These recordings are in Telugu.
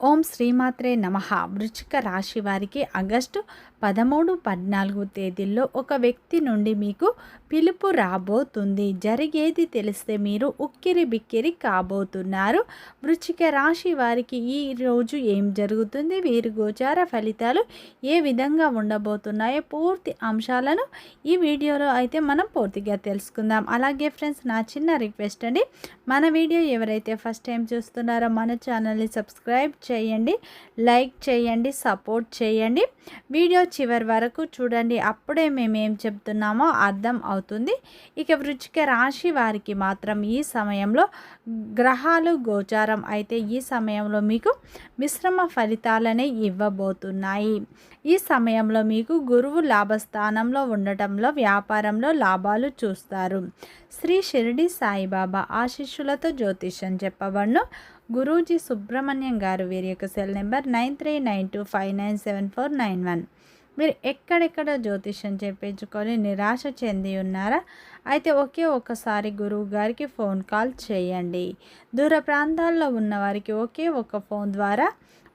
ఓం శ్రీమాత్రే నమ. వృచ్చిక రాశి వారికి ఆగస్టు పదమూడు పద్నాలుగు తేదీల్లో ఒక వ్యక్తి నుండి మీకు పిలుపు రాబోతుంది. జరిగేది తెలిస్తే మీరు ఉక్కిరి బిక్కిరి కాబోతున్నారు. వృచ్చిక రాశి వారికి ఈ రోజు ఏం జరుగుతుంది? వీరి గోచార ఫలితాలు ఏ విధంగా ఉండబోతున్నాయో పూర్తి అంశాలను ఈ వీడియోలో అయితే మనం పూర్తిగా తెలుసుకుందాం. అలాగే ఫ్రెండ్స్ నా చిన్న రిక్వెస్ట్ అండి మన వీడియో ఎవరైతే ఫస్ట్ టైం చూస్తున్నారో మన ఛానల్ని సబ్స్క్రైబ్ చేయండి లైక్ చేయండి సపోర్ట్ చేయండి. వీడియో చివరి వరకు చూడండి. అప్పుడే మేము ఏం చెప్తున్నామో అర్థం అవుతుంది అవుతుంది. ఇక వృచ్చిక రాశి వారికి మాత్రం ఈ సమయంలో గ్రహాలు గోచారం. అయితే ఈ సమయంలో మీకు మిశ్రమ ఫలితాలనే ఇవ్వబోతున్నాయి. ఈ సమయంలో మీకు గురువు లాభస్థానంలో ఉండటంలో వ్యాపారంలో లాభాలు చూస్తారు. శ్రీ షిరిడి సాయిబాబా ఆశిష్యులతో జ్యోతిష్యం చెప్పబడును. గురూజీ సుబ్రహ్మణ్యం గారు వీరి యొక్క cell number nine three nine two five nine seven four nine one. మీరు ఎక్కడెక్కడ జ్యోతిష్యం చెప్పించుకొని నిరాశ చెంది ఉన్నారా? అయితే ఒకే ఒక్కసారి గురువు గారికి ఫోన్ కాల్ చేయండి. దూర ప్రాంతాల్లో ఉన్న వారికి ఒకే ఒక ఫోన్ ద్వారా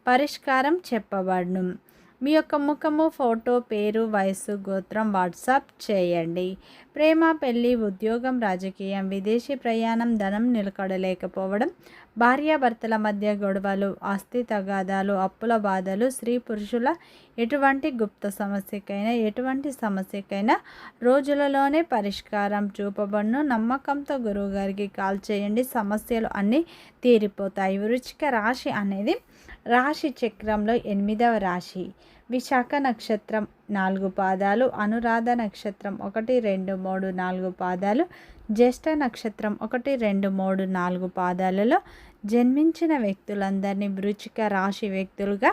పరిష్కారం చెప్పబడును. మీ యొక్క ముఖము ఫోటో పేరు వయసు గోత్రం వాట్సాప్ చేయండి. ప్రేమ పెళ్ళి ఉద్యోగం రాజకీయం విదేశీ ప్రయాణం ధనం నిలకడలేకపోవడం భార్యాభర్తల మధ్య గొడవలు ఆస్తి తగాదాలు అప్పుల బాధలు స్త్రీ పురుషుల ఎటువంటి గుప్త సమస్యకైనా ఎటువంటి సమస్యకైనా రోజులలోనే పరిష్కారం చూపబడును. నమ్మకంతో గురువుగారికి కాల్ చేయండి. సమస్యలు అన్నీ తీరిపోతాయి. వృచ్చిక రాశి అనేది రాశి చక్రంలో ఎనిమిదవ రాశి. విశాఖ నక్షత్రం నాలుగు పాదాలు అనురాధ నక్షత్రం ఒకటి రెండు మూడు నాలుగు పాదాలు జ్యేష్ఠ నక్షత్రం ఒకటి రెండు మూడు నాలుగు పాదాలలో జన్మించిన వ్యక్తులందరినీ వృచిక రాశి వ్యక్తులుగా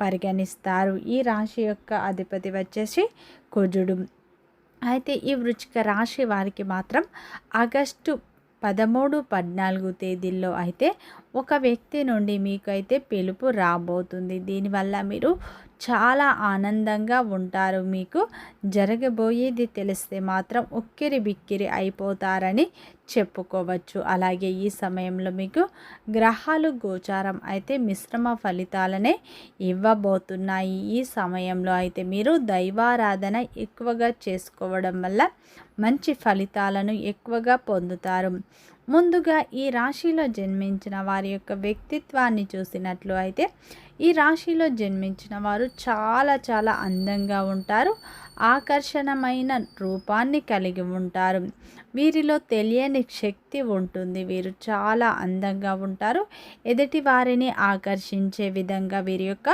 పరిగణిస్తారు. ఈ రాశి యొక్క అధిపతి వచ్చేసి కుజుడు. అయితే ఈ వృచిక రాశి వారికి మాత్రం ఆగస్టు పదమూడు పద్నాలుగు తేదీల్లో అయితే ఒక వ్యక్తి నుండి మీకు అయితే పిలుపు రాబోతుంది. దీనివల్ల మీరు చాలా ఆనందంగా ఉంటారు మీకు. జరగబోయేది తెలిస్తే మాత్రం ఉక్కిరి బిక్కిరి అయిపోతారని చెప్పుకోవచ్చు. అలాగే ఈ సమయంలో మీకు గ్రహాలు గోచారం అయితే మిశ్రమ ఫలితాలనే ఇవ్వబోతున్నాయి. ఈ సమయంలో అయితే మీరు దైవారాధన ఎక్కువగా చేసుకోవడం వల్ల మంచి ఫలితాలను ఎక్కువగా పొందుతారు. ముందుగా ఈ రాశిలో జన్మించిన వారి యొక్క వ్యక్తిత్వాన్ని చూసినట్లు అయితే ఈ రాశిలో జన్మించిన వారు చాలా చాలా అందంగా ఉంటారు ఆకర్షణమైన రూపాన్ని కలిగి ఉంటారు. వీరిలో తెలియని శక్తి ఉంటుంది. వీరు చాలా అందంగా ఉంటారు. ఎదుటి వారిని ఆకర్షించే విధంగా వీరి యొక్క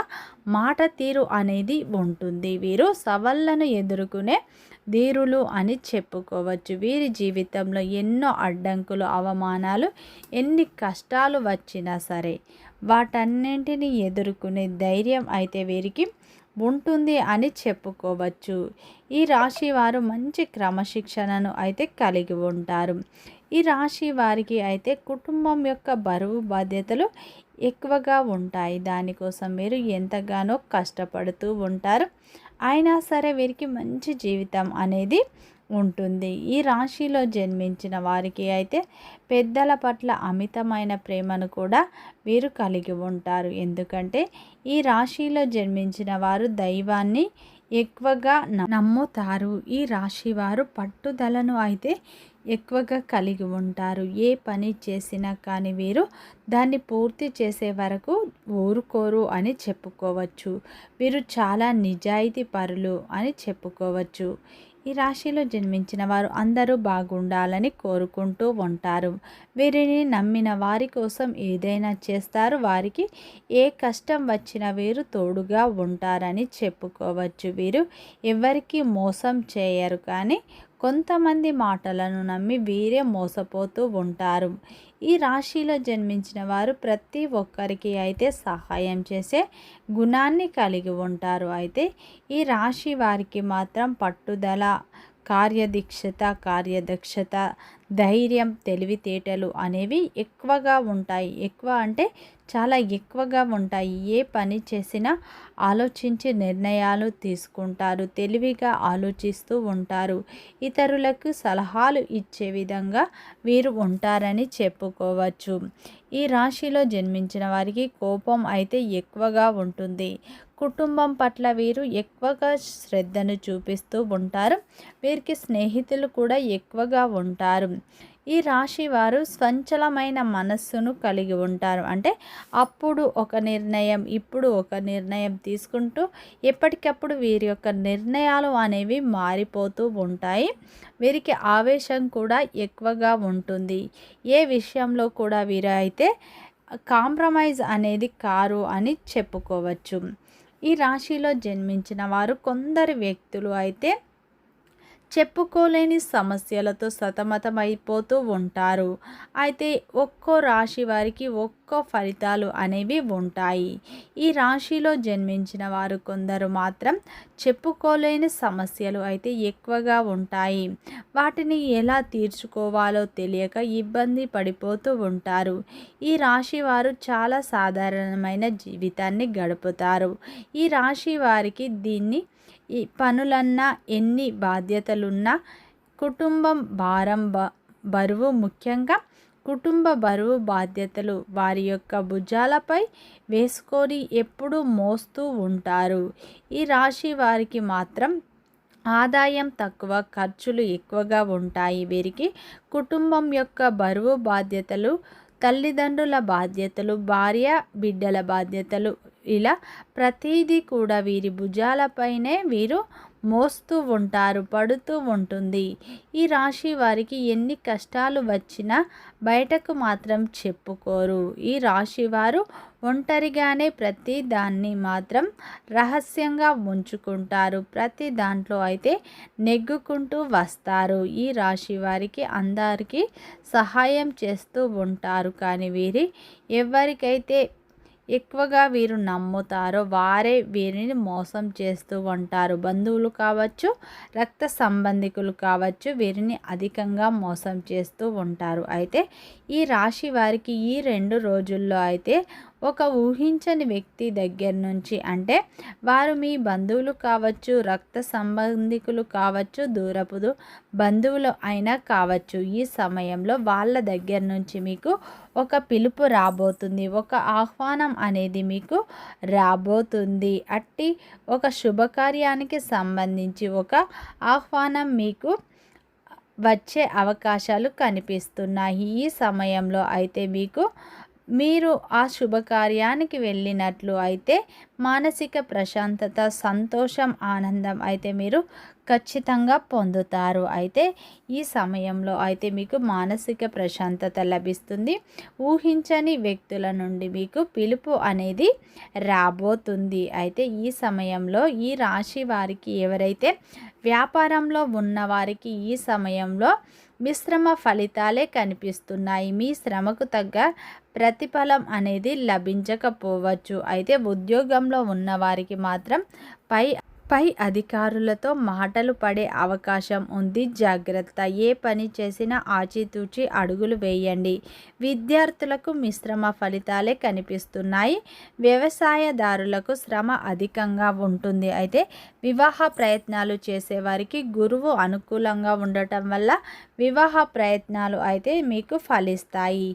మాట తీరు అనేది ఉంటుంది. వీరు సవాళ్ళను ఎదుర్కొనే ధీరులు అని చెప్పుకోవచ్చు. వీరి జీవితంలో ఎన్నో అడ్డంకులు అవమానాలు ఎన్ని కష్టాలు వచ్చినా సరే వాటన్నింటినీ ఎదుర్కొనే ధైర్యం అయితే వీరికి ఉంటుంది అని చెప్పుకోవచ్చు. ఈ రాశి వారు మంచి క్రమశిక్షణను అయితే కలిగి ఉంటారు. ఈ రాశి వారికి అయితే కుటుంబం యొక్క బరువు బాధ్యతలు ఎక్కువగా ఉంటాయి. దానికోసం మీరు ఎంతగానో కష్టపడుతూ ఉంటారు. అయినా సరే వీరికి మంచి జీవితం అనేది ఉంటుంది. ఈ రాశిలో జన్మించిన వారికి అయితే పెద్దల పట్ల అమితమైన ప్రేమను కూడా వీరు కలిగి ఉంటారు. ఎందుకంటే ఈ రాశిలో జన్మించిన వారు దైవాన్ని ఎక్కువగా నమ్ముతారు. ఈ రాశి వారు పట్టుదలను అయితే ఎక్కువగా కలిగి ఉంటారు. ఏ పని చేసినా కానీ వీరు దాన్ని పూర్తి చేసే వరకు ఊరుకోరు అని చెప్పుకోవచ్చు. వీరు చాలా నిజాయితీ పరులు అని చెప్పుకోవచ్చు. ఈ రాశిలో జన్మించిన వారు అందరూ బాగుండాలని కోరుకుంటూ ఉంటారు. వీరిని నమ్మిన వారి కోసం ఏదైనా చేస్తారు. వారికి ఏ కష్టం వచ్చినా వీరు తోడుగా ఉంటారని చెప్పుకోవచ్చు వీరు. ఎవరికి మోసం చేయరు కానీ కొంతమంది మాటలను నమ్మి వీరే మోసపోతూ ఉంటారు. ఈ రాశిలో జన్మించిన వారు ప్రతి ఒక్కరికి అయితే సహాయం చేసే గుణాన్ని కలిగి ఉంటారు. అయితే ఈ రాశి వారికి మాత్రం పట్టుదల కార్యదీక్షత కార్యదక్షత ధైర్యం తెలివితేటలు అనేవి ఎక్కువగా ఉంటాయి. ఎక్కువ అంటే చాలా ఎక్కువగా ఉంటాయి. ఏ పని చేసినా ఆలోచించి నిర్ణయాలు తీసుకుంటారు. తెలివిగా ఆలోచిస్తూ ఉంటారు. ఇతరులకు సలహాలు ఇచ్చే విధంగా వీరు ఉంటారని చెప్పుకోవచ్చు. ఈ రాశిలో జన్మించిన వారికి కోపం అయితే ఎక్కువగా ఉంటుంది. కుటుంబం పట్ల వీరు ఎక్కువగా శ్రద్ధను చూపిస్తూ ఉంటారు. వీరికి స్నేహితులు కూడా ఎక్కువగా ఉంటారు. ఈ రాశి వారు స్వంచలమైన మనస్సును కలిగి ఉంటారు. అంటే అప్పుడు ఒక నిర్ణయం ఇప్పుడు ఒక నిర్ణయం తీసుకుంటూ ఎప్పటికప్పుడు వీరి యొక్క నిర్ణయాలు అనేవి మారిపోతూ ఉంటాయి. వీరికి ఆవేశం కూడా ఎక్కువగా ఉంటుంది. ఏ విషయంలో కూడా వీరు అయితే కాంప్రమైజ్ అనేది కారు అని చెప్పుకోవచ్చు. ఈ రాశిలో జన్మించిన వారు కొందరు వ్యక్తులు అయితే చెప్పుకోలేని సమస్యలతో సతమతమైపోతూ ఉంటారు. అయితే ఒక్కో రాశి వారికి ఒక్కో ఫలితాలు అనేవి ఉంటాయి. ఈ రాశిలో జన్మించిన వారు కొందరు మాత్రం చెప్పుకోలేని సమస్యలు అయితే ఎక్కువగా ఉంటాయి. వాటిని ఎలా తీర్చుకోవాలో తెలియక ఇబ్బంది పడిపోతూ ఉంటారు. ఈ రాశి వారు చాలా సాధారణమైన జీవితాన్ని గడుపుతారు. ఈ రాశి వారికి దీన్ని ఈ పనులన్నా ఎన్ని బాధ్యతలున్నా కుటుంబం భారం బరువు ముఖ్యంగా కుటుంబ బరువు బాధ్యతలు వారి యొక్క భుజాలపై వేసుకొని ఎప్పుడూ మోస్తూ ఉంటారు. ఈ రాశి వారికి మాత్రం ఆదాయం తక్కువ ఖర్చులు ఎక్కువగా ఉంటాయి. వీరికి కుటుంబం యొక్క బరువు బాధ్యతలు తల్లిదండ్రుల బాధ్యతలు భార్య బిడ్డల బాధ్యతలు ఇలా ప్రతీదీ కూడా వీరి భుజాలపైనే వీరు మోస్తూ ఉంటారు పడుతూ ఉంటుంది. ఈ రాశి వారికి ఎన్ని కష్టాలు వచ్చినా బయటకు మాత్రం చెప్పుకోరు. ఈ రాశి వారు ఒంటరిగానే ప్రతి దాన్ని మాత్రం రహస్యంగా ఉంచుకుంటారు. ప్రతి దాంట్లో అయితే నెగ్గుకుంటూ వస్తారు. ఈ రాశి వారికి అందరికీ సహాయం చేస్తూ ఉంటారు. కానీ వీరి ఎవరికైతే ఎక్కువగా వీరు నమ్ముతారో. వారే వీరిని మోసం చేస్తూ ఉంటారు. బంధువులు కావచ్చు రక్త సంబంధికులు కావచ్చు వీరిని అధికంగా మోసం చేస్తూ ఉంటారు. అయితే ఈ రాశి వారికి ఈ రెండు రోజుల్లో అయితే ఒక ఊహించని వ్యక్తి దగ్గర నుంచి అంటే వారు మీ బంధువులు కావచ్చు రక్త సంబంధికులు కావచ్చు దూరపు బంధువులు అయినా కావచ్చు ఈ సమయంలో వాళ్ళ దగ్గర నుంచి మీకు ఒక పిలుపు రాబోతుంది. ఒక ఆహ్వానం అనేది మీకు రాబోతుంది. అట్టి ఒక శుభకార్యానికి సంబంధించి ఒక ఆహ్వానం మీకు వచ్చే అవకాశాలు కనిపిస్తున్నాయి. ఈ సమయంలో అయితే మీకు మీరు ఆ శుభకార్యానికి వెళ్ళినట్లు అయితే మానసిక ప్రశాంతత సంతోషం ఆనందం అయితే మీరు ఖచ్చితంగా పొందుతారు. అయితే ఈ సమయంలో అయితే మీకు మానసిక ప్రశాంతత లభిస్తుంది. ఊహించని వ్యక్తుల నుండి మీకు పిలుపు అనేది రాబోతుంది. అయితే ఈ సమయంలో ఈ రాశి వారికి ఎవరైతే వ్యాపారంలో ఉన్నవారికి ఈ సమయంలో మిశ్రమ ఫలితాలే కనిపిస్తున్నాయి. మీ శ్రమకు తగ్గ ప్రతిఫలం అనేది లభించకపోవచ్చు. అయితే ఉద్యోగంలో ఉన్నవారికి మాత్రం పై పై అధికారులతో మాటలు పడే అవకాశం ఉంది. జాగ్రత్త. ఏ పని చేసినా ఆచితూచి అడుగులు వేయండి. విద్యార్థులకు మిశ్రమ ఫలితాలే కనిపిస్తున్నాయి. వ్యవసాయదారులకు శ్రమ అధికంగా ఉంటుంది. అయితే వివాహ ప్రయత్నాలు చేసేవారికి గురువు అనుకూలంగా ఉండటం వల్ల వివాహ ప్రయత్నాలు అయితే మీకు ఫలిస్తాయి.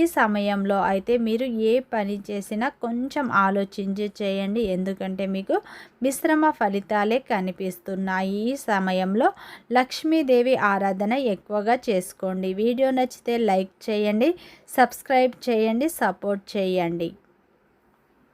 ఈ సమయంలో అయితే మీరు ఏ పని చేసినా కొంచెం ఆలోచించి చేయండి. ఎందుకంటే మీకు మిశ్రమ ఫలితాలే కనిపిస్తున్నాయి. ఈ సమయంలో లక్ష్మీదేవి ఆరాధన ఎక్కువగా చేసుకోండి. వీడియో నచ్చితే లైక్ చేయండి సబ్స్క్రైబ్ చేయండి సపోర్ట్ చేయండి.